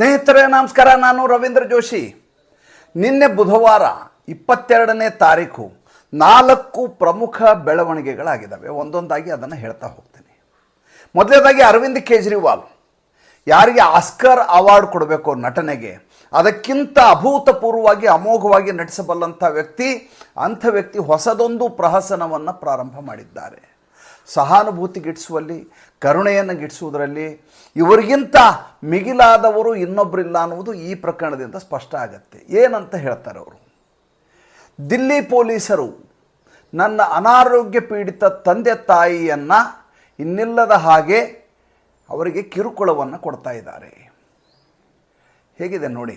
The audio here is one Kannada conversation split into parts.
ಸ್ನೇಹಿತರೆ, ನಮಸ್ಕಾರ. ನಾನು ರವೀಂದ್ರ ಜೋಶಿ. ನಿನ್ನೆ ಬುಧವಾರ ಇಪ್ಪತ್ತೆರಡನೇ ತಾರೀಕು ನಾಲ್ಕು ಪ್ರಮುಖ ಬೆಳವಣಿಗೆಗಳಾಗಿದ್ದಾವೆ. ಒಂದೊಂದಾಗಿ ಅದನ್ನು ಹೇಳ್ತಾ ಹೋಗ್ತೀನಿ. ಮೊದಲನೇದಾಗಿ ಅರವಿಂದ್ ಕೇಜ್ರಿವಾಲ್. ಯಾರಿಗೆ ಆಸ್ಕರ್ ಅವಾರ್ಡ್ ಕೊಡಬೇಕು ನಟನೆಗೆ, ಅದಕ್ಕಿಂತ ಅಭೂತಪೂರ್ವವಾಗಿ ಅಮೋಘವಾಗಿ ನಟಿಸಬಲ್ಲಂಥ ವ್ಯಕ್ತಿ, ಅಂಥ ವ್ಯಕ್ತಿ ಹೊಸದೊಂದು ಪ್ರಹಸನವನ್ನು ಪ್ರಾರಂಭ ಮಾಡಿದ್ದಾರೆ. ಸಹಾನುಭೂತಿ ಗಿಟ್ಟಿಸುವಲ್ಲಿ ಕರುಣೆಯನ್ನು ಗಿಟ್ಟಿಸುವುದರಲ್ಲಿ ಇವರಿಗಿಂತ ಮಿಗಿಲಾದವರು ಇನ್ನೊಬ್ಬರಿಲ್ಲ ಅನ್ನುವುದು ಈ ಪ್ರಕರಣದಿಂದ ಸ್ಪಷ್ಟ ಆಗತ್ತೆ. ಏನಂತ ಹೇಳ್ತಾರೆ ಅವರು? ದಿಲ್ಲಿ ಪೊಲೀಸರು ನನ್ನ ಅನಾರೋಗ್ಯ ಪೀಡಿತ ತಂದೆ ತಾಯಿಯನ್ನು ಇನ್ನಿಲ್ಲದ ಹಾಗೆ ಅವರಿಗೆ ಕಿರುಕುಳವನ್ನು ಕೊಡ್ತಾ ಇದ್ದಾರೆ. ಹೇಗಿದೆ ನೋಡಿ?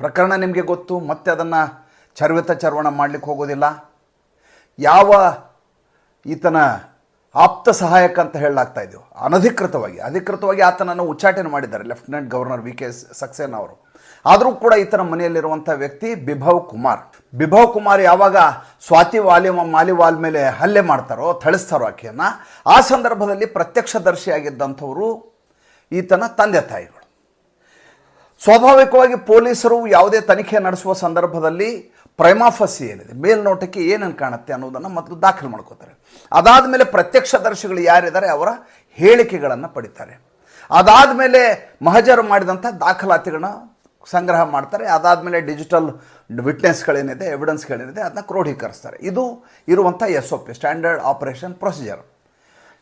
ಪ್ರಕರಣ ನಿಮಗೆ ಗೊತ್ತು, ಮತ್ತೆ ಅದನ್ನು ಚರ್ವಿತ ಚರ್ವಣ ಮಾಡಲಿಕ್ಕೆ ಹೋಗೋದಿಲ್ಲ? ಯಾವ ಈತನ ಆಪ್ತ ಸಹಾಯಕ ಅಂತ ಹೇಳಲಾಗ್ತಾ ಇದ್ದೀವಿ ಅನಧಿಕೃತವಾಗಿ, ಅಧಿಕೃತವಾಗಿ ಆತನನ್ನು ಉಚ್ಚಾಟನೆ ಮಾಡಿದ್ದಾರೆ. Lieutenant governor V K Saxena ಅವರು. ಆದರೂ ಕೂಡ ಈತನ ಮನೆಯಲ್ಲಿರುವಂಥ ವ್ಯಕ್ತಿ ಬಿಭವ್ ಕುಮಾರ್. ಬಿಭವ್ ಕುಮಾರ್ ಯಾವಾಗ ಸ್ವಾತಿ ವಾಲಿ ಮಾಲಿವಾಲ್ ಮೇಲೆ ಹಲ್ಲೆ ಮಾಡ್ತಾರೋ, ಥಳಿಸ್ತಾರೋ ಆಕೆಯನ್ನು, ಆ ಸಂದರ್ಭದಲ್ಲಿ ಪ್ರತ್ಯಕ್ಷದರ್ಶಿಯಾಗಿದ್ದಂಥವರು ಈತನ ತಂದೆ ತಾಯಿಗಳು. ಸ್ವಾಭಾವಿಕವಾಗಿ ಪೊಲೀಸರು ಯಾವುದೇ ತನಿಖೆ ನಡೆಸುವ ಸಂದರ್ಭದಲ್ಲಿ ಪ್ರೈಮಾಫಸಿ ಏನಿದೆ ಮೇಲ್ನೋಟಕ್ಕೆ ಏನೇನು ಕಾಣುತ್ತೆ ಅನ್ನೋದನ್ನು ಮೊದಲು ದಾಖಲು ಮಾಡ್ಕೋತಾರೆ. ಅದಾದ ಮೇಲೆ ಪ್ರತ್ಯಕ್ಷದರ್ಶಿಗಳು ಯಾರಿದ್ದಾರೆ ಅವರ ಹೇಳಿಕೆಗಳನ್ನು ಪಡಿತಾರೆ. ಅದಾದ ಮೇಲೆ ಮಹಜರು ಮಾಡಿದಂಥ ದಾಖಲಾತಿಗಳನ್ನ ಸಂಗ್ರಹ ಮಾಡ್ತಾರೆ. ಅದಾದ ಮೇಲೆ ಡಿಜಿಟಲ್ ವಿಟ್ನೆಸ್ಗಳೇನಿದೆ ಎವಿಡೆನ್ಸ್ಗಳೇನಿದೆ ಅದನ್ನ ಕ್ರೋಢೀಕರಿಸ್ತಾರೆ. ಇದು ಇರುವಂಥ S O P standard operation procedure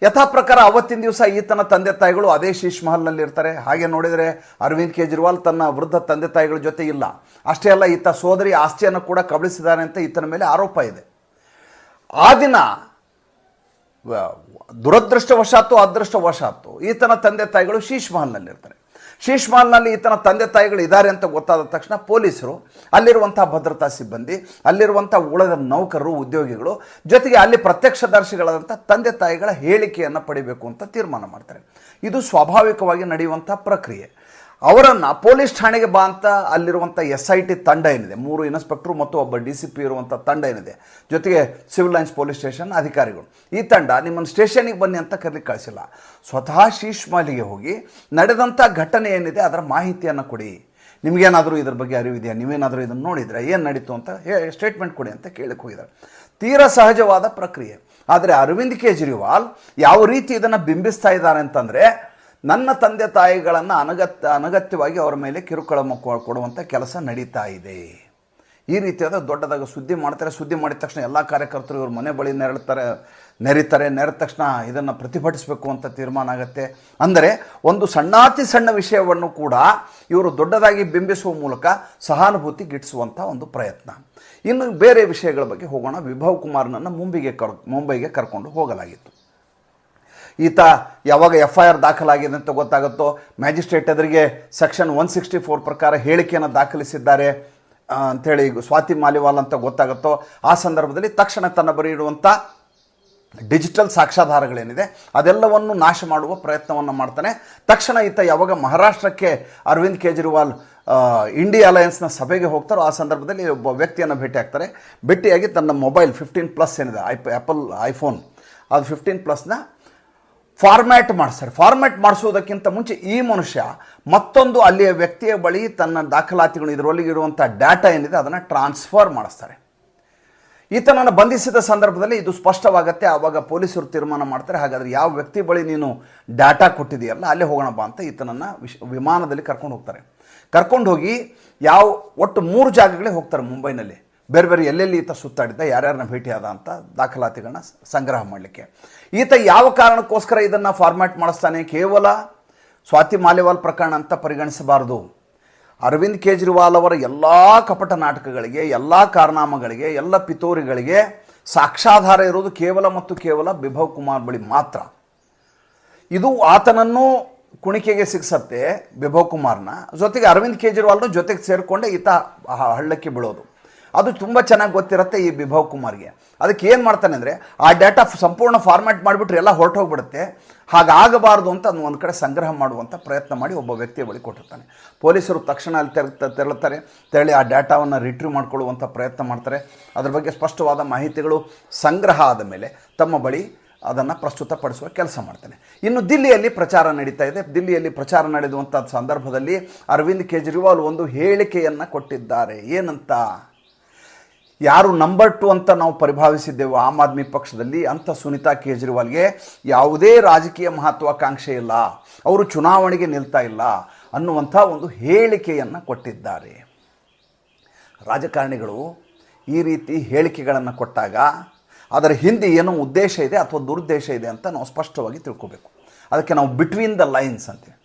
ಯಥಾ ಪ್ರಕಾರ ಅವತ್ತಿನ ದಿವಸ ಈತನ ತಂದೆ ತಾಯಿಗಳು ಅದೇ ಶೀಶ್ ಮಹಲ್ನಲ್ಲಿ ಇರ್ತಾರೆ. ಹಾಗೆ ನೋಡಿದರೆ ಅರವಿಂದ್ ಕೇಜ್ರಿವಾಲ್ ತನ್ನ ವೃದ್ಧ ತಂದೆ ತಾಯಿಗಳ ಜೊತೆ ಇಲ್ಲ. ಅಷ್ಟೇ ಅಲ್ಲ, ಈತ ಸೋದರಿ ಆಸ್ತಿಯನ್ನು ಕೂಡ ಕಬಳಿಸಿದ್ದಾನೆ ಅಂತ ಈತನ ಮೇಲೆ ಆರೋಪ ಇದೆ. ಆ ದಿನ ದುರದೃಷ್ಟವಶಾತ್ತು, ಅದೃಷ್ಟವಶಾತ್ತು. ಈತನ ತಂದೆ ತಾಯಿಗಳು ಶೀಶ್ ಮಹಲ್ನಲ್ಲಿರ್ತಾರೆ ಶೀಶ್ ಮಹಲ್ನಲ್ಲಿ ಈತನ ತಂದೆ ತಾಯಿಗಳು ಇದ್ದಾರೆ ಅಂತ ಗೊತ್ತಾದ ತಕ್ಷಣ ಪೊಲೀಸರು ಅಲ್ಲಿರುವಂಥ ಭದ್ರತಾ ಸಿಬ್ಬಂದಿ ಅಲ್ಲಿರುವಂಥ ಉಳಿದ ನೌಕರರು, ಉದ್ಯೋಗಿಗಳು ಜೊತೆಗೆ ಅಲ್ಲಿ ಪ್ರತ್ಯಕ್ಷದರ್ಶಿಗಳಾದಂಥ ತಂದೆ ತಾಯಿಗಳ ಹೇಳಿಕೆಯನ್ನು ಪಡಿಬೇಕು ಅಂತ ತೀರ್ಮಾನ ಮಾಡ್ತಾರೆ. ಇದು ಸ್ವಾಭಾವಿಕವಾಗಿ ನಡೆಯುವಂಥ ಪ್ರಕ್ರಿಯೆ. ಅವರನ್ನು ಪೊಲೀಸ್ ಠಾಣೆಗೆ ಬಾ ಅಂತ ಅಲ್ಲಿರುವಂಥ ಎಸ್ ಐ ಟಿ ತಂಡ ಏನಿದೆ, ಮೂರು ಇನ್ಸ್ಪೆಕ್ಟ್ರು ಮತ್ತು ಒಬ್ಬ ಡಿ ಸಿ ಪಿ ಇರುವಂಥ ತಂಡ ಏನಿದೆ, ಜೊತೆಗೆ ಸಿವಿಲ್ ಲೈನ್ಸ್ ಪೊಲೀಸ್ ಸ್ಟೇಷನ್ ಅಧಿಕಾರಿಗಳು. ಈ ತಂಡ ನಿಮ್ಮನ್ನು ಸ್ಟೇಷನಿಗೆ ಬನ್ನಿ ಅಂತ ಕರ್ಲಿಕ್ಕೆ ಕಳಿಸಿಲ್ಲ. ಸ್ವತಃ ಶೀಶ್ ಮಹಲಿಗೆ ಹೋಗಿ ನಡೆದಂಥ ಘಟನೆ ಏನಿದೆ ಅದರ ಮಾಹಿತಿಯನ್ನು ಕೊಡಿ. ನಿಮಗೇನಾದರೂ ಇದ್ರ ಬಗ್ಗೆ ಅರಿವಿದೆಯಾ? ನೀವೇನಾದರೂ ಇದನ್ನು ನೋಡಿದ್ರೆ? ಏನು ನಡೀತು ಅಂತ ಸ್ಟೇಟ್ಮೆಂಟ್ ಕೊಡಿ ಅಂತ ಕೇಳಕ್ಕೆ ಹೋಗಿದ್ದಾರೆ. ತೀರಾ ಸಹಜವಾದ ಪ್ರಕ್ರಿಯೆ. ಆದರೆ ಅರವಿಂದ್ ಕೇಜ್ರಿವಾಲ್ ಯಾವ ರೀತಿ ಇದನ್ನು ಬಿಂಬಿಸ್ತಾ ಇದ್ದಾರೆ ಅಂತಂದರೆ ನನ್ನ ತಂದೆ ತಾಯಿಗಳನ್ನು ಅನಗತ್ಯ, ಅನಗತ್ಯವಾಗಿ ಅವರ ಮೇಲೆ ಕಿರುಕುಳ ಮಕ್ಕಳು ಕೊಡುವಂಥ ಕೆಲಸ ನಡೀತಾ ಇದೆ. ಈ ರೀತಿಯಾದ ದೊಡ್ಡದಾದ ಸುದ್ದಿ ಮಾಡ್ತಾರೆ. ಸುದ್ದಿ ಮಾಡಿದ ತಕ್ಷಣ ಎಲ್ಲ ಕಾರ್ಯಕರ್ತರು ಇವರು ಮನೆ ಬಳಿ ನೆರಳ್ತಾರೆ, ನೆರಿತಾರೆ. ನೆರೆದ ತಕ್ಷಣ ಇದನ್ನು ಪ್ರತಿಭಟಿಸಬೇಕು ಅಂತ ತೀರ್ಮಾನ ಆಗುತ್ತೆ. ಅಂದರೆ ಒಂದು ಸಣ್ಣಾತಿ ಸಣ್ಣ ವಿಷಯವನ್ನು ಕೂಡ ಇವರು ದೊಡ್ಡದಾಗಿ ಬಿಂಬಿಸುವ ಮೂಲಕ ಸಹಾನುಭೂತಿ ಗಿಟ್ಟಿಸುವಂಥ ಒಂದು ಪ್ರಯತ್ನ. ಇನ್ನು ಬೇರೆ ವಿಷಯಗಳ ಬಗ್ಗೆ ಹೋಗೋಣ. ವಿಭವ್ ಕುಮಾರ್ನನ್ನು ಮುಂಬೈಗೆ ಕರ್, ಮುಂಬೈಗೆ ಕರ್ಕೊಂಡು ಹೋಗಲಾಗಿತ್ತು. ಈತ ಯಾವಾಗ ಎಫ್ ಐ ಆರ್ ದಾಖಲಾಗಿದೆ ಅಂತ ಗೊತ್ತಾಗುತ್ತೋ, ಮ್ಯಾಜಿಸ್ಟ್ರೇಟ್ ಎದುರಿಗೆ ಸೆಕ್ಷನ್ ಒನ್ ಸಿಕ್ಸ್ಟಿ ಫೋರ್ ಪ್ರಕಾರ ಹೇಳಿಕೆಯನ್ನು ದಾಖಲಿಸಿದ್ದಾರೆ ಅಂಥೇಳಿ ಸ್ವಾತಿ ಮಾಲಿವಾಲ್ ಅಂತ ಗೊತ್ತಾಗುತ್ತೋ, ಆ ಸಂದರ್ಭದಲ್ಲಿ ತಕ್ಷಣ ತನ್ನ ಬರೆಯಿಡುವಂಥ ಇರುವಂಥ ಡಿಜಿಟಲ್ ಸಾಕ್ಷ್ಯಾಧಾರಗಳೇನಿದೆ, ಅದೆಲ್ಲವನ್ನು ನಾಶ ಮಾಡುವ ಪ್ರಯತ್ನವನ್ನು ಮಾಡ್ತಾನೆ. ತಕ್ಷಣ ಈತ ಯಾವಾಗ ಮಹಾರಾಷ್ಟ್ರಕ್ಕೆ ಅರವಿಂದ್ ಕೇಜ್ರಿವಾಲ್ ಇಂಡಿಯಾ ಅಲಯನ್ಸ್ನ ಸಭೆಗೆ ಹೋಗ್ತಾರೋ, ಆ ಸಂದರ್ಭದಲ್ಲಿ ಒಬ್ಬ ವ್ಯಕ್ತಿಯನ್ನು ಭೇಟಿ ಆಗ್ತಾರೆ. ಭೇಟಿಯಾಗಿ ತನ್ನ ಮೊಬೈಲ್ ಫಿಫ್ಟೀನ್ ಪ್ಲಸ್ ಏನಿದೆ ಐ ಆ್ಯಪಲ್ ಐಫೋನ್, ಅದು ಫಿಫ್ಟೀನ್ ಪ್ಲಸ್ನ ಫಾರ್ಮ್ಯಾಟ್ ಮಾಡಿಸ್ತಾರೆ ಫಾರ್ಮ್ಯಾಟ್ ಮಾಡಿಸೋದಕ್ಕಿಂತ ಮುಂಚೆ ಈ ಮನುಷ್ಯ ಮತ್ತೊಂದು ಅಲ್ಲಿಯ ವ್ಯಕ್ತಿಯ ಬಳಿ ತನ್ನ ದಾಖಲಾತಿಗಳು ಇದರೊಳಗೆ ಇರುವಂಥ ಡಾಟಾ ಏನಿದೆ ಅದನ್ನು ಟ್ರಾನ್ಸ್ಫರ್ ಮಾಡಿಸ್ತಾರೆ. ಈತನನ್ನು ಬಂಧಿಸಿದ ಸಂದರ್ಭದಲ್ಲಿ ಇದು ಸ್ಪಷ್ಟವಾಗುತ್ತೆ. ಆವಾಗ ಪೊಲೀಸರು ತೀರ್ಮಾನ ಮಾಡ್ತಾರೆ. ಹಾಗಾದರೆ ಯಾವ ವ್ಯಕ್ತಿ ಬಳಿ ನೀನು ಡಾಟಾ ಕೊಟ್ಟಿದೆಯಲ್ಲ ಅಲ್ಲೇ ಹೋಗೋಣ ಅಂತ ಈತನನ್ನು ವಿಶ್, ವಿಮಾನದಲ್ಲಿ ಕರ್ಕೊಂಡು ಹೋಗ್ತಾರೆ. ಕರ್ಕೊಂಡು ಹೋಗಿ ಯಾವ, ಒಟ್ಟು ಮೂರು ಜಾಗಗಳೇ ಹೋಗ್ತಾರೆ ಮುಂಬೈನಲ್ಲಿ. ಬೇರೆ ಬೇರೆ ಎಲ್ಲೆಲ್ಲಿ ಈತ ಸುತ್ತಾಡಿದ್ದ, ಯಾರ್ಯಾರನ್ನ ಆದ ಅಂತ ದಾಖಲಾತಿಗಳನ್ನ ಸಂಗ್ರಹ ಮಾಡಲಿಕ್ಕೆ. ಈತ ಯಾವ ಕಾರಣಕ್ಕೋಸ್ಕರ ಇದನ್ನು ಫಾರ್ಮ್ಯಾಟ್ ಮಾಡಿಸ್ತಾನೆ? ಕೇವಲ ಸ್ವಾತಿ ಮಾಲೆವಾಲ್ ಪ್ರಕರಣ ಅಂತ ಪರಿಗಣಿಸಬಾರದು. ಅರವಿಂದ್ ಕೇಜ್ರಿವಾಲ್ ಅವರ ಎಲ್ಲ ಕಪಟ ನಾಟಕಗಳಿಗೆ, ಎಲ್ಲ ಕಾರನಾಮಗಳಿಗೆ, ಎಲ್ಲ ಪಿತೋರಿಗಳಿಗೆ ಸಾಕ್ಷಾಧಾರ ಇರೋದು ಕೇವಲ ಮತ್ತು ಕೇವಲ ಬಿಭವ್ ಕುಮಾರ್ ಬಳಿ ಮಾತ್ರ. ಇದು ಆತನನ್ನು ಕುಣಿಕೆಗೆ ಸಿಕ್ಸತ್ತೆ ಬಿಭವ್ ಕುಮಾರ್ನ. ಜೊತೆಗೆ ಅರವಿಂದ್ ಕೇಜ್ರಿವಾಲ್ನ ಜೊತೆಗೆ ಸೇರಿಕೊಂಡೆ ಈತ ಹಳ್ಳಕ್ಕೆ ಬೀಳೋದು. ಅದು ತುಂಬ ಚೆನ್ನಾಗಿ ಗೊತ್ತಿರುತ್ತೆ ಈ ವಿಭವ್ ಕುಮಾರ್ಗೆ. ಅದಕ್ಕೆ ಏನು ಮಾಡ್ತಾನೆ ಅಂದರೆ, ಆ ಡೇಟಾ ಸಂಪೂರ್ಣ ಫಾರ್ಮ್ಯಾಟ್ ಮಾಡಿಬಿಟ್ರೆ ಎಲ್ಲ ಹೊರಟೋಗ್ಬಿಡುತ್ತೆ. ಹಾಗಾಗಬಾರ್ದು ಅಂತ ಒಂದು ಕಡೆ ಸಂಗ್ರಹ ಮಾಡುವಂಥ ಪ್ರಯತ್ನ ಮಾಡಿ ಒಬ್ಬ ವ್ಯಕ್ತಿಯ ಬಳಿ ಕೊಟ್ಟಿರ್ತಾನೆ. ಪೊಲೀಸರು ತಕ್ಷಣ ಅಲ್ಲಿ ತೆರ ತೆರಳುತ್ತಾರೆ. ತೆರಳಿ ಆ ಡೇಟಾವನ್ನು ರಿಟ್ರೀವ್ ಮಾಡ್ಕೊಳ್ಳುವಂಥ ಪ್ರಯತ್ನ ಮಾಡ್ತಾರೆ. ಅದರ ಬಗ್ಗೆ ಸ್ಪಷ್ಟವಾದ ಮಾಹಿತಿಗಳು ಸಂಗ್ರಹ ಆದ ಮೇಲೆ ತಮ್ಮ ಬಳಿ ಅದನ್ನು ಪ್ರಸ್ತುತಪಡಿಸುವ ಕೆಲಸ ಮಾಡ್ತಾನೆ. ಇನ್ನು ದಿಲ್ಲಿಯಲ್ಲಿ ಪ್ರಚಾರ ನಡೀತಾ ಇದೆ. ದಿಲ್ಲಿಯಲ್ಲಿ ಪ್ರಚಾರ ನಡೆದುವಂಥ ಸಂದರ್ಭದಲ್ಲಿ ಅರವಿಂದ್ ಕೇಜ್ರಿವಾಲ್ ಒಂದು ಹೇಳಿಕೆಯನ್ನು ಕೊಟ್ಟಿದ್ದಾರೆ. ಏನಂತ? ಯಾರು ನಂಬರ್ ಟು ಅಂತ ನಾವು ಪರಿಭಾವಿಸಿದ್ದೆವು ಆಮ್ ಆದ್ಮಿ ಪಕ್ಷದಲ್ಲಿ, ಅಂಥ ಸುನಿತಾ ಕೇಜ್ರಿವಾಲ್ಗೆ ಯಾವುದೇ ರಾಜಕೀಯ ಮಹತ್ವಾಕಾಂಕ್ಷೆ ಇಲ್ಲ. ಅವರು ಚುನಾವಣೆಗೆ ನಿಲ್ತಾ ಇಲ್ಲ ಅನ್ನುವಂಥ ಒಂದು ಹೇಳಿಕೆಯನ್ನು ಕೊಟ್ಟಿದ್ದಾರೆ. ರಾಜಕಾರಣಿಗಳು ಈ ರೀತಿ ಹೇಳಿಕೆಗಳನ್ನು ಕೊಟ್ಟಾಗ ಅದರ ಹಿಂದೆ ಏನೋ ಉದ್ದೇಶ ಇದೆ ಅಥವಾ ದುರುದ್ದೇಶ ಇದೆ ಅಂತ ನಾವು ಸ್ಪಷ್ಟವಾಗಿ ತಿಳ್ಕೋಬೇಕು. ಅದಕ್ಕೆ ನಾವು ಬಿಟ್ವೀನ್ ದ ಲೈನ್ಸ್ ಅಂತೀವಿ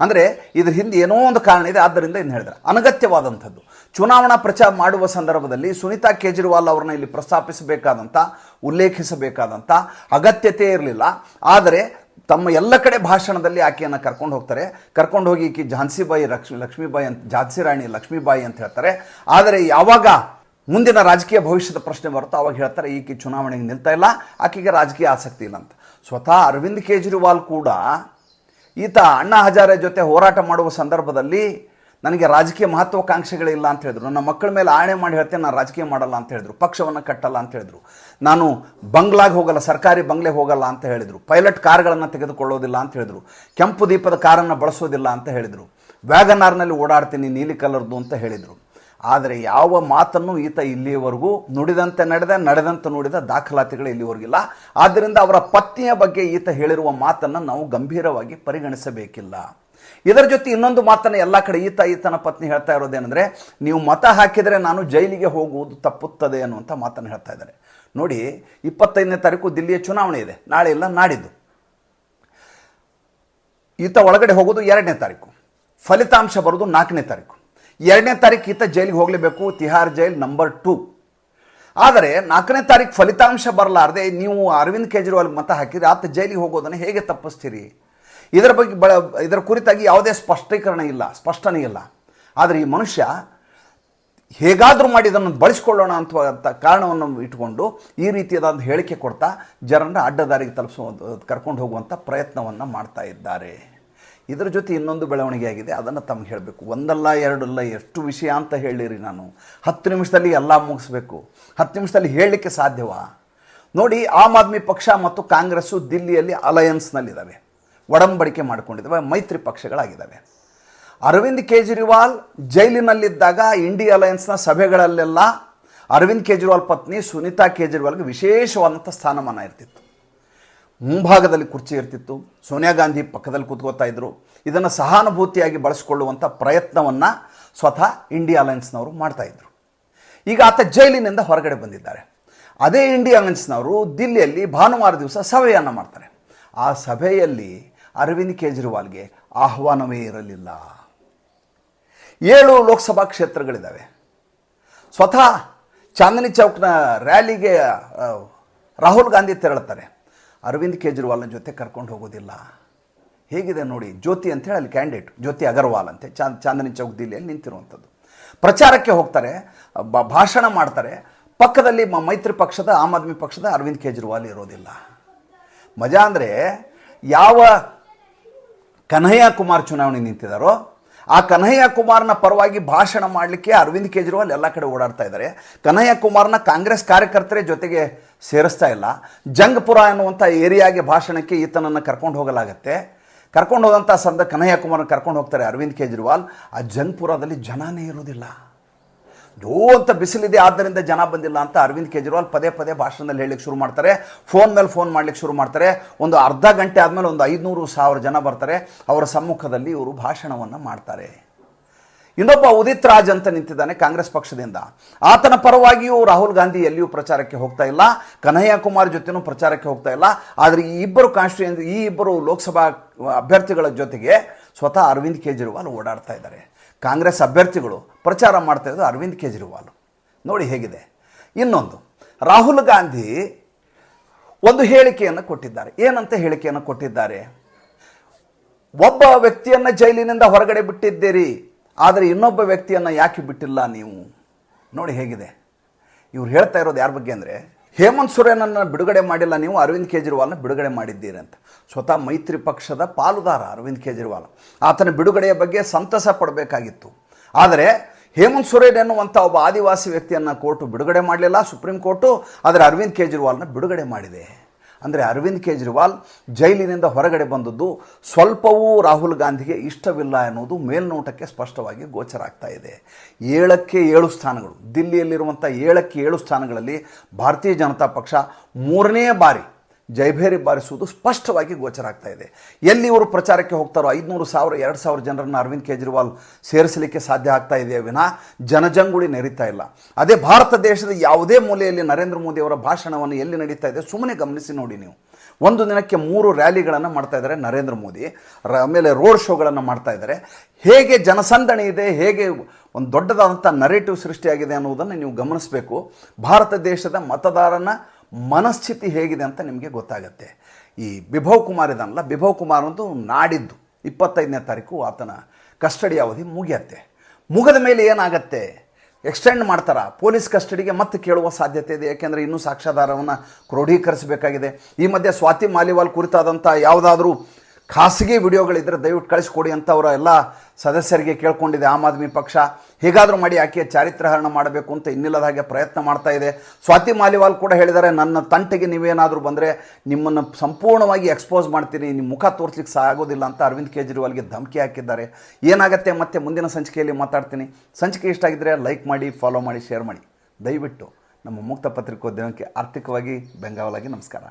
ಅಂದರೆ ಇದ್ರ ಹಿಂದೆ ಏನೋ ಒಂದು ಕಾರಣ ಇದೆ, ಆದ್ದರಿಂದ ಇನ್ನು ಹೇಳಿದ್ರೆ. ಅನಗತ್ಯವಾದಂಥದ್ದು. ಚುನಾವಣಾ ಪ್ರಚಾರ ಮಾಡುವ ಸಂದರ್ಭದಲ್ಲಿ ಸುನೀತಾ ಕೇಜ್ರಿವಾಲ್ ಅವ್ರನ್ನ ಇಲ್ಲಿ ಪ್ರಸ್ತಾಪಿಸಬೇಕಾದಂಥ ಉಲ್ಲೇಖಿಸಬೇಕಾದಂಥ ಅಗತ್ಯತೆ ಇರಲಿಲ್ಲ. ಆದರೆ ತಮ್ಮ ಎಲ್ಲ ಕಡೆ ಭಾಷಣದಲ್ಲಿ ಆಕೆಯನ್ನು ಕರ್ಕೊಂಡು ಹೋಗ್ತಾರೆ. ಕರ್ಕೊಂಡು ಹೋಗಿ ಈಕೆ ಝಾನ್ಸಿಬಾಯಿ ಲಕ್ಷ್ಮಿ ಲಕ್ಷ್ಮೀಬಾಯಿ ಅಂತ, ಝಾನ್ಸಿ ರಾಣಿ ಲಕ್ಷ್ಮೀಬಾಯಿ ಅಂತ ಹೇಳ್ತಾರೆ. ಆದರೆ ಯಾವಾಗ ಮುಂದಿನ ರಾಜಕೀಯ ಭವಿಷ್ಯದ ಪ್ರಶ್ನೆ ಬರುತ್ತೋ ಅವಾಗ ಹೇಳ್ತಾರೆ, ಈಕೆ ಚುನಾವಣೆಗೆ ನಿಲ್ತಾ ಇಲ್ಲ, ಆಕೆಗೆ ರಾಜಕೀಯ ಆಸಕ್ತಿ ಇಲ್ಲ ಅಂತ. ಸ್ವತಃ ಅರವಿಂದ್ ಕೇಜ್ರಿವಾಲ್ ಕೂಡ ಈತ ಅಣ್ಣಾ ಹಜಾರೆ ಜೊತೆ ಹೋರಾಟ ಮಾಡುವ ಸಂದರ್ಭದಲ್ಲಿ ನನಗೆ ರಾಜಕೀಯ ಮಹತ್ವಾಕಾಂಕ್ಷೆಗಳಿಲ್ಲ ಅಂತ ಹೇಳಿದ್ರು. ನನ್ನ ಮಕ್ಕಳ ಮೇಲೆ ಆಣೆ ಮಾಡಿ ಹೇಳ್ತೇನೆ, ನಾನು ರಾಜಕೀಯ ಮಾಡಲ್ಲ ಅಂತ ಹೇಳಿದ್ರು. ಪಕ್ಷವನ್ನು ಕಟ್ಟಲ್ಲ ಅಂತ ಹೇಳಿದ್ರು. ನಾನು ಬಂಗ್ಲಾಗೆ ಹೋಗಲ್ಲ, ಸರ್ಕಾರಿ ಬಂಗ್ಲೆ ಹೋಗಲ್ಲ ಅಂತ ಹೇಳಿದರು. ಪೈಲಟ್ ಕಾರ್ಗಳನ್ನು ತೆಗೆದುಕೊಳ್ಳೋದಿಲ್ಲ ಅಂತ ಹೇಳಿದರು. ಕೆಂಪು ದೀಪದ ಕಾರನ್ನು ಬಳಸೋದಿಲ್ಲ ಅಂತ ಹೇಳಿದರು. ವ್ಯಾಗನಾರ್ನಲ್ಲಿ ಓಡಾಡ್ತೀನಿ, ನೀಲಿ ಕಲರ್ದು ಅಂತ ಹೇಳಿದರು. ಆದರೆ ಯಾವ ಮಾತನ್ನು ಈತ ಇಲ್ಲಿಯವರೆಗೂ ನುಡಿದಂತೆ ನಡೆದ, ನಡೆದಂತೆ ನುಡಿದ ದಾಖಲಾತಿಗಳು ಇಲ್ಲಿವರೆಗಿಲ್ಲ. ಆದ್ದರಿಂದ ಅವರ ಪತ್ನಿಯ ಬಗ್ಗೆ ಈತ ಹೇಳಿರುವ ಮಾತನ್ನು ನಾವು ಗಂಭೀರವಾಗಿ ಪರಿಗಣಿಸಬೇಕಿಲ್ಲ. ಇದರ ಜೊತೆ ಇನ್ನೊಂದು ಮಾತನ್ನು ಎಲ್ಲ ಕಡೆ ಈತ ಈತನ ಪತ್ನಿ ಹೇಳ್ತಾ ಇರೋದೇನೆಂದರೆ ನೀವು ಮತ ಹಾಕಿದರೆ ನಾನು ಜೈಲಿಗೆ ಹೋಗುವುದು ತಪ್ಪುತ್ತದೆ ಅನ್ನುವಂಥ ಮಾತನ್ನು ಹೇಳ್ತಾ ಇದ್ದಾರೆ. ನೋಡಿ, ಇಪ್ಪತ್ತೈದನೇ ತಾರೀಕು ದಿಲ್ಲಿಯ ಚುನಾವಣೆ ಇದೆ. ನಾಳೆ ಇಲ್ಲ, ನಾಡಿದ್ದು. ಈತ ಒಳಗಡೆ ಹೋಗೋದು ಎರಡನೇ ತಾರೀಕು. ಫಲಿತಾಂಶ ಬರೋದು ನಾಲ್ಕನೇ ತಾರೀಕು. ಎರಡನೇ ತಾರೀಕು ಈತ ಜೈಲಿಗೆ ಹೋಗಲೇಬೇಕು. Tihar jail number two. ಆದರೆ ನಾಲ್ಕನೇ ತಾರೀಕು ಫಲಿತಾಂಶ ಬರಲಾರದೆ ನೀವು ಅರವಿಂದ್ ಕೇಜ್ರಿವಾಲ್ ಮತ ಹಾಕಿದ್ರೆ ಆತ ಜೈಲಿಗೆ ಹೋಗೋದನ್ನು ಹೇಗೆ ತಪ್ಪಿಸ್ತೀರಿ? ಇದರ ಬಗ್ಗೆ ಬ ಇದರ ಕುರಿತಾಗಿ ಯಾವುದೇ ಸ್ಪಷ್ಟೀಕರಣ ಇಲ್ಲ, ಸ್ಪಷ್ಟನೇ ಇಲ್ಲ. ಆದರೆ ಈ ಮನುಷ್ಯ ಹೇಗಾದರೂ ಮಾಡಿ ಇದನ್ನು ಬಳಸ್ಕೊಳ್ಳೋಣ ಅಂತ ಕಾರಣವನ್ನು ಇಟ್ಕೊಂಡು ಈ ರೀತಿಯಾದ ಹೇಳಿಕೆ ಕೊಡ್ತಾ ಜನರನ್ನು ಅಡ್ಡದಾರಿಗೆ ತಲುಪಿಸುವ ಕರ್ಕೊಂಡು ಹೋಗುವಂಥ ಪ್ರಯತ್ನವನ್ನು ಮಾಡ್ತಾ ಇದ್ದಾರೆ. ಇದರ ಜೊತೆ ಇನ್ನೊಂದು ಬೆಳವಣಿಗೆ ಆಗಿದೆ ಅದನ್ನು ತಮ್ಗೆ ಹೇಳಬೇಕು. ಒಂದಲ್ಲ, ಎರಡಲ್ಲ, ಎಷ್ಟು ವಿಷಯ ಅಂತ ಹೇಳಿರಿ ನಾನು. ಹತ್ತು ನಿಮಿಷದಲ್ಲಿ ಎಲ್ಲ ಮುಗಿಸ್ಬೇಕು. ಹತ್ತು ನಿಮಿಷದಲ್ಲಿ ಹೇಳಲಿಕ್ಕೆ ಸಾಧ್ಯವಾ? ನೋಡಿ, ಆಮ್ ಆದ್ಮಿ ಪಕ್ಷ ಮತ್ತು ಕಾಂಗ್ರೆಸ್ಸು ದಿಲ್ಲಿಯಲ್ಲಿ ಅಲಯನ್ಸ್ನಲ್ಲಿದ್ದಾವೆ. ಒಡಂಬಡಿಕೆ ಮಾಡಿಕೊಂಡಿದ್ದಾವೆ, ಮೈತ್ರಿ ಪಕ್ಷಗಳಾಗಿದ್ದಾವೆ. ಅರವಿಂದ್ ಕೇಜ್ರಿವಾಲ್ ಜೈಲಿನಲ್ಲಿದ್ದಾಗ ಇಂಡಿ ಅಲಯನ್ಸ್ನ ಸಭೆಗಳಲ್ಲೆಲ್ಲ ಅರವಿಂದ್ ಕೇಜ್ರಿವಾಲ್ ಪತ್ನಿ ಸುನೀತಾ ಕೇಜ್ರಿವಾಲ್ಗೆ ವಿಶೇಷವಾದಂಥ ಸ್ಥಾನಮಾನ ಇರ್ತಿತ್ತು. ಮುಂಭಾಗದಲ್ಲಿ ಕುರ್ಚಿ ಇರ್ತಿತ್ತು, ಸೋನಿಯಾ ಗಾಂಧಿ ಪಕ್ಕದಲ್ಲಿ ಕೂತ್ಕೋತಾ ಇದ್ದರು ಇದನ್ನು ಸಹಾನುಭೂತಿಯಾಗಿ ಬಳಸಿಕೊಳ್ಳುವಂಥ ಪ್ರಯತ್ನವನ್ನು ಸ್ವತಃ ಇಂಡಿಯಾ ಅಲಯನ್ಸ್ನವರು ಮಾಡ್ತಾಯಿದ್ರು ಈಗ ಆತ ಜೈಲಿನಿಂದ ಹೊರಗಡೆ ಬಂದಿದ್ದಾರೆ. ಅದೇ ಇಂಡಿಯಾ ಅಲಯನ್ಸ್ನವರು ದಿಲ್ಲಿಯಲ್ಲಿ ಭಾನುವಾರ ದಿವಸ ಸಭೆಯನ್ನು ಮಾಡ್ತಾರೆ. ಆ ಸಭೆಯಲ್ಲಿ ಅರವಿಂದ್ ಕೇಜ್ರಿವಾಲ್ಗೆ ಆಹ್ವಾನವೇ ಇರಲಿಲ್ಲ. ಏಳು ಲೋಕಸಭಾ ಕ್ಷೇತ್ರಗಳಿದ್ದಾವೆ. ಸ್ವತಃ ಚಾಂದನಿ ಚೌಕ್ನ ರ್ಯಾಲಿಗೆ ರಾಹುಲ್ ಗಾಂಧಿ ತೆರಳುತ್ತಾರೆ. ಅರವಿಂದ್ ಕೇಜ್ರಿವಾಲ್ನ ಜೊತೆ ಕರ್ಕೊಂಡು ಹೋಗೋದಿಲ್ಲ. ಹೇಗಿದೆ ನೋಡಿ, ಜ್ಯೋತಿ ಅಂತ ಹೇಳಿ ಅಲ್ಲಿ ಕ್ಯಾಂಡಿಡೇಟ್, ಜ್ಯೋತಿ ಅಗರ್ವಾಲ್ ಅಂತೆ ಚಾ ಚಾಂದನಿ ಚೌಕ್ ದಿಲ್ಲಿಯಲ್ಲಿ ನಿಂತಿರುವಂಥದ್ದು. ಪ್ರಚಾರಕ್ಕೆ ಹೋಗ್ತಾರೆ ಭಾಷಣ ಮಾಡ್ತಾರೆ. ಪಕ್ಕದಲ್ಲಿ ಮೈತ್ರಿ ಪಕ್ಷದ, ಆಮ್ ಆದ್ಮಿ ಪಕ್ಷದ ಅರವಿಂದ್ ಕೇಜ್ರಿವಾಲ್ ಇರೋದಿಲ್ಲ. ಮಜಾ ಅಂದರೆ ಯಾವ ಕನ್ಹಯ್ಯ ಕುಮಾರ್ ಚುನಾವಣೆ ನಿಂತಿದ್ದಾರೋ ಆ ಕನ್ಹಯ್ಯ ಕುಮಾರ್ನ ಪರವಾಗಿ ಭಾಷಣ ಮಾಡಲಿಕ್ಕೆ ಅರವಿಂದ್ ಕೇಜ್ರಿವಾಲ್ ಎಲ್ಲ ಕಡೆ ಓಡಾಡ್ತಾ ಇದ್ದಾರೆ ಕನ್ಹಯ್ಯ ಕುಮಾರ್ನ ಕಾಂಗ್ರೆಸ್ ಕಾರ್ಯಕರ್ತರೇ ಜೊತೆಗೆ ಸೇರಿಸ್ತಾ ಇಲ್ಲ. ಜಂಗ್ಪುರ ಅನ್ನುವಂಥ ಏರಿಯಾಗೆ ಭಾಷಣಕ್ಕೆ ಈತನನ್ನು ಕರ್ಕೊಂಡು ಹೋಗಲಾಗತ್ತೆ. ಕರ್ಕೊಂಡು ಹೋದಂಥ ಸಂದ, ಕನ್ಹಯ್ಯ ಕುಮಾರ್ನ ಕರ್ಕೊಂಡು ಹೋಗ್ತಾರೆ ಅರವಿಂದ್ ಕೇಜ್ರಿವಾಲ್. ಆ ಜಂಗ್ಪುರದಲ್ಲಿ ಜನನೇ ಇರೋದಿಲ್ಲ ಜೋ ಅಂತ ಬಿಸಿಲಿದೆ, ಆದ್ದರಿಂದ ಜನ ಬಂದಿಲ್ಲ ಅಂತ ಅರವಿಂದ್ ಕೇಜ್ರಿವಾಲ್ ಪದೇ ಪದೇ ಭಾಷಣದಲ್ಲಿ ಹೇಳಲಿಕ್ಕೆ ಶುರು ಮಾಡ್ತಾರೆ. ಫೋನ್ ಮೇಲೆ ಫೋನ್ ಮಾಡ್ಲಿಕ್ಕೆ ಶುರು ಮಾಡ್ತಾರೆ. ಒಂದು ಅರ್ಧ ಗಂಟೆ ಆದಮೇಲೆ ಒಂದು ಐದುನೂರು ಸಾವಿರ ಜನ ಬರ್ತಾರೆ. ಅವರ ಸಮ್ಮುಖದಲ್ಲಿ ಇವರು ಭಾಷಣವನ್ನು ಮಾಡ್ತಾರೆ. ಇನ್ನೊಬ್ಬ ಉದಿತ್ ರಾಜ್ ಅಂತ ನಿಂತಿದ್ದಾನೆ ಕಾಂಗ್ರೆಸ್ ಪಕ್ಷದಿಂದ. ಆತನ ಪರವಾಗಿಯೂ ರಾಹುಲ್ ಗಾಂಧಿ ಎಲ್ಲಿಯೂ ಪ್ರಚಾರಕ್ಕೆ ಹೋಗ್ತಾ ಇಲ್ಲ. ಕನ್ಹಯ್ಯ ಕುಮಾರ್ ಜೊತೆನೂ ಪ್ರಚಾರಕ್ಕೆ ಹೋಗ್ತಾ ಇಲ್ಲ. ಆದರೆ ಈ ಇಬ್ಬರು ಕಾನ್ಸ್ಟಿಟ್ಯೂಯನ್ ಈ ಇಬ್ಬರು ಲೋಕಸಭಾ ಅಭ್ಯರ್ಥಿಗಳ ಜೊತೆಗೆ ಸ್ವತಃ ಅರವಿಂದ್ ಕೇಜ್ರಿವಾಲ್ ಓಡಾಡ್ತಾ ಇದ್ದಾರೆ. ಕಾಂಗ್ರೆಸ್ ಅಭ್ಯರ್ಥಿಗಳು ಪ್ರಚಾರ ಮಾಡ್ತಾ ಇರೋದು ಅರವಿಂದ್ ಕೇಜ್ರಿವಾಲ್. ನೋಡಿ ಹೇಗಿದೆ. ಇನ್ನೊಂದು, ರಾಹುಲ್ ಗಾಂಧಿ ಒಂದು ಹೇಳಿಕೆಯನ್ನು ಕೊಟ್ಟಿದ್ದಾರೆ. ಏನಂತ ಹೇಳಿಕೆಯನ್ನು ಕೊಟ್ಟಿದ್ದಾರೆ? ಒಬ್ಬ ವ್ಯಕ್ತಿಯನ್ನು ಜೈಲಿನಿಂದ ಹೊರಗಡೆ ಬಿಟ್ಟಿದ್ದೀರಿ, ಆದರೆ ಇನ್ನೊಬ್ಬ ವ್ಯಕ್ತಿಯನ್ನು ಯಾಕೆ ಬಿಟ್ಟಿಲ್ಲ ನೀವು? ನೋಡಿ ಹೇಗಿದೆ. ಇವ್ರು ಹೇಳ್ತಾ ಇರೋದು ಯಾರ ಬಗ್ಗೆ ಅಂದರೆ ಹೇಮಂತ್ ಸೊರೇನನ್ನು ಬಿಡುಗಡೆ ಮಾಡಿಲ್ಲ ನೀವು, ಅರವಿಂದ್ ಕೇಜ್ರಿವಾಲ್ನ ಬಿಡುಗಡೆ ಮಾಡಿದ್ದೀರಿ ಅಂತ ಸ್ವತಃ ಮೈತ್ರಿ ಪಕ್ಷದ ಪಾಲುದಾರ ಅರವಿಂದ್ ಕೇಜ್ರಿವಾಲ್. ಆತನ ಬಿಡುಗಡೆಯ ಬಗ್ಗೆ ಸಂತಸ ಪಡಬೇಕಾಗಿತ್ತು. ಆದರೆ ಹೇಮಂತ್ ಸೊರೇನ್ ಎನ್ನುವಂಥ ಒಬ್ಬ ಆದಿವಾಸಿ ವ್ಯಕ್ತಿಯನ್ನು ಕೋರ್ಟು ಬಿಡುಗಡೆ ಮಾಡಲಿಲ್ಲ, ಸುಪ್ರೀಂ ಕೋರ್ಟು, ಆದರೆ ಅರವಿಂದ್ ಕೇಜ್ರಿವಾಲ್ನ ಬಿಡುಗಡೆ ಮಾಡಿದೆ. ಅಂದರೆ ಅರವಿಂದ್ ಕೇಜ್ರಿವಾಲ್ ಜೈಲಿನಿಂದ ಹೊರಗಡೆ ಬಂದದ್ದು ಸ್ವಲ್ಪವೂ ರಾಹುಲ್ ಗಾಂಧಿಗೆ ಇಷ್ಟವಿಲ್ಲ ಎನ್ನುವುದು ಮೇಲ್ನೋಟಕ್ಕೆ ಸ್ಪಷ್ಟವಾಗಿ ಗೋಚರ ಆಗ್ತಾ ಇದೆ. ಏಳಕ್ಕೆ ಏಳು ಸ್ಥಾನಗಳು. ದಿಲ್ಲಿಯಲ್ಲಿರುವಂಥ ಏಳಕ್ಕೆ ಏಳು ಸ್ಥಾನಗಳಲ್ಲಿ ಭಾರತೀಯ ಜನತಾ ಪಕ್ಷ ಮೂರನೇ ಬಾರಿ ಜೈಭೇರಿ ಬಾರಿಸುವುದು ಸ್ಪಷ್ಟವಾಗಿ ಗೋಚರ ಆಗ್ತಾ ಇದೆ. ಎಲ್ಲಿ ಇವರು ಪ್ರಚಾರಕ್ಕೆ ಹೋಗ್ತಾರೋ ಐದುನೂರು ಸಾವಿರ, ಎರಡು ಸಾವಿರ ಜನರನ್ನು ಅರವಿಂದ್ ಕೇಜ್ರಿವಾಲ್ ಸೇರಿಸಲಿಕ್ಕೆ ಸಾಧ್ಯ ಆಗ್ತಾ ಇದೆಯೇ ವಿನಃ ಜನಜಂಗುಳಿ ನಡೀತಾ ಇಲ್ಲ. ಅದೇ ಭಾರತ ದೇಶದ ಯಾವುದೇ ಮೂಲೆಯಲ್ಲಿ ನರೇಂದ್ರ ಮೋದಿ ಅವರ ಭಾಷಣವನ್ನು ಎಲ್ಲಿ ನಡೀತಾ ಇದೆ ಸುಮ್ಮನೆ ಗಮನಿಸಿ ನೋಡಿ ನೀವು. ಒಂದು ದಿನಕ್ಕೆ ಮೂರು ರ್ಯಾಲಿಗಳನ್ನು ಮಾಡ್ತಾ ಇದ್ದಾರೆ ನರೇಂದ್ರ ಮೋದಿ. ಆಮೇಲೆ ರೋಡ್ ಶೋಗಳನ್ನು ಮಾಡ್ತಾ ಇದ್ದಾರೆ. ಹೇಗೆ ಜನಸಂದಣಿ ಇದೆ, ಹೇಗೆ ಒಂದು ದೊಡ್ಡದಾದಂಥ ನರೇಟಿವ್ ಸೃಷ್ಟಿಯಾಗಿದೆ ಅನ್ನುವುದನ್ನು ನೀವು ಗಮನಿಸಬೇಕು. ಭಾರತ ದೇಶದ ಮತದಾರನ ಮನಸ್ಥಿತಿ ಹೇಗಿದೆ ಅಂತ ನಿಮಗೆ ಗೊತ್ತಾಗತ್ತೆ. ಈ ಬಿಭವ್ ಕುಮಾರ್ ಇದನ್ನಲ್ಲ ಬಿಭವ್ ಕುಮಾರ್ ಒಂದು ನಾಡಿದ್ದು. ಇಪ್ಪತ್ತೈದನೇ ತಾರೀಕು ಆತನ ಕಸ್ಟಡಿ ಅವಧಿ ಮುಗಿಯತ್ತೆ. ಮುಗದ ಮೇಲೆ ಏನಾಗತ್ತೆ? ಎಕ್ಸ್ಟೆಂಡ್ ಮಾಡ್ತಾರ? ಪೊಲೀಸ್ ಕಸ್ಟಡಿಗೆ ಮತ್ತೆ ಕೇಳುವ ಸಾಧ್ಯತೆ ಇದೆ, ಯಾಕೆಂದರೆ ಇನ್ನೂ ಸಾಕ್ಷ್ಯಾಧಾರವನ್ನು ಕ್ರೋಢೀಕರಿಸಬೇಕಾಗಿದೆ. ಈ ಮಧ್ಯೆ ಸ್ವಾತಿ ಮಾಲಿವಾಲ್ ಕುರಿತಾದಂಥ ಯಾವುದಾದ್ರೂ ಖಾಸಗಿ ವಿಡಿಯೋಗಳಿದ್ದರೆ ದಯವಿಟ್ಟು ಕಳಿಸ್ಕೊಡಿ ಅಂತ ಅವರ ಎಲ್ಲ ಸದಸ್ಯರಿಗೆ ಕೇಳ್ಕೊಂಡಿದೆ ಆಮ್ ಆದ್ಮಿ ಪಕ್ಷ. ಹೇಗಾದರೂ ಮಾಡಿ ಆಕೆಯ ಚಾರಿತ್ರಹರಣ ಮಾಡಬೇಕು ಅಂತ ಇನ್ನಿಲ್ಲದ ಹಾಗೆ ಪ್ರಯತ್ನ ಮಾಡ್ತಾ ಇದೆ. ಸ್ವಾತಿ ಮಾಲಿವಾಲ್ ಕೂಡ ಹೇಳಿದ್ದಾರೆ, ನನ್ನ ತಂಟೆಗೆ ನೀವೇನಾದರೂ ಬಂದರೆ ನಿಮ್ಮನ್ನು ಸಂಪೂರ್ಣವಾಗಿ ಎಕ್ಸ್ಪೋಸ್ ಮಾಡ್ತೀನಿ ನಿಮ್ಮ ಮುಖ ತೋರಿಸ್ಲಿಕ್ಕೆ ಸಾಗೋದಿಲ್ಲ ಅಂತ ಅರವಿಂದ್ ಕೇಜ್ರಿವಾಲ್ಗೆ ಧಮಕಿ ಹಾಕಿದ್ದಾರೆ. ಏನಾಗುತ್ತೆ ಮತ್ತೆ ಮುಂದಿನ ಸಂಚಿಕೆಯಲ್ಲಿ ಮಾತಾಡ್ತೀನಿ. ಸಂಚಿಕೆ ಇಷ್ಟ ಆಗಿದ್ದರೆ ಲೈಕ್ ಮಾಡಿ ಫಾಲೋ ಮಾಡಿ ಶೇರ್ ಮಾಡಿ. ದಯವಿಟ್ಟು ನಮ್ಮ ಮುಕ್ತ ಪತ್ರಿಕೋದ್ಯಮಕ್ಕೆ ಆರ್ಥಿಕವಾಗಿ ಬೆಂಗಾವಲಾಗಿ ನಮಸ್ಕಾರ.